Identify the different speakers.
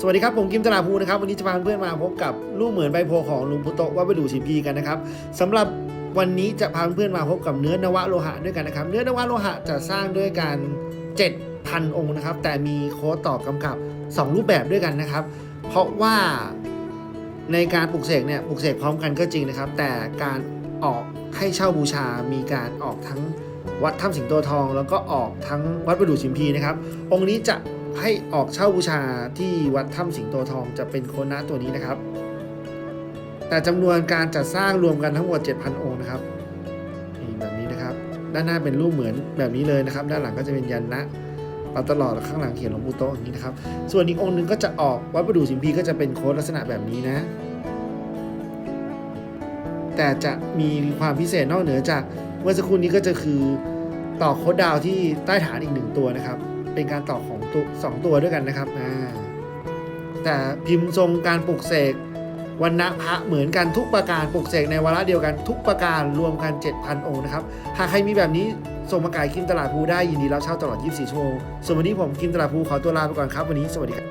Speaker 1: สวัสดีครับ ผมกิมตลาภูนะครับ วันนี้จะพาเพื่อนมาพบกับรูปเหมือนใบโพของลุงพุโตะวัดประดู่สิพีกันนะครับสำหรับวันนี้จะพาเพื่อนมาพบกับเนื้อนวะโลหะด้วยกันนะครับ เนื้อนวะโลหะจะสร้างด้วยการ 7,000 องค์นะครับ แต่มีโค้ดตอบกำกับ 2 รูปแบบด้วยกันนะครับ เพราะว่าในการปลุกเสกเนี่ยปลุกเสกพร้อมกันก็จริงนะครับ แต่การออกให้เช่าบูชา มีการออกทั้งวัดถ้ำสิงโตทอง แล้วก็ออกทั้งวัดประดู่ชิมพีนะครับ องค์นี้จะ ให้ออกเช่าบูชาที่วัดถ้ำสิงโตทองจะเป็นโคนะตัวนี้นะครับ แต่จำนวนการจัดสร้างรวมกันทั้งหมด 7,000 องค์นะครับนี่แบบนี้นะครับ ด้านหน้าเป็นรูปเหมือนแบบนี้เลยนะครับ ด้านหลังก็จะเป็นยันนะปาตลอดข้างหลังเขียนหลวงปู่โตอย่างนี้นะครับ ส่วนอีกองค์หนึ่งก็จะออกวัดประดู่สิมพีก็จะเป็นโค้ดลักษณะแบบนี้นะ แต่จะมีความพิเศษนอกเหนือจากเมื่อสักครู่นี้ก็จะคือต่อโค้ดดาวที่ใต้ฐานอีกหนึ่งตัวนะครับ เป็นการต่อของตัวสองตัวด้วยกันนะครับอ่าแต่พิมพ์ทรงการปลุกเสกวันณะพระเหมือนกันทุกประการปลุกเสกในวาระเดียวกันทุกประการรวมกัน 7,000 องค์นะครับ หากใครมีแบบนี้ส่งมาขายคิมตลาดภูได้ยินดีรับเช่าตลอด 24 ชั่วโมงส่วนวันนี้ผมคิมตลาดภูขอตัวลาไปก่อนครับ วันนี้สวัสดีครับ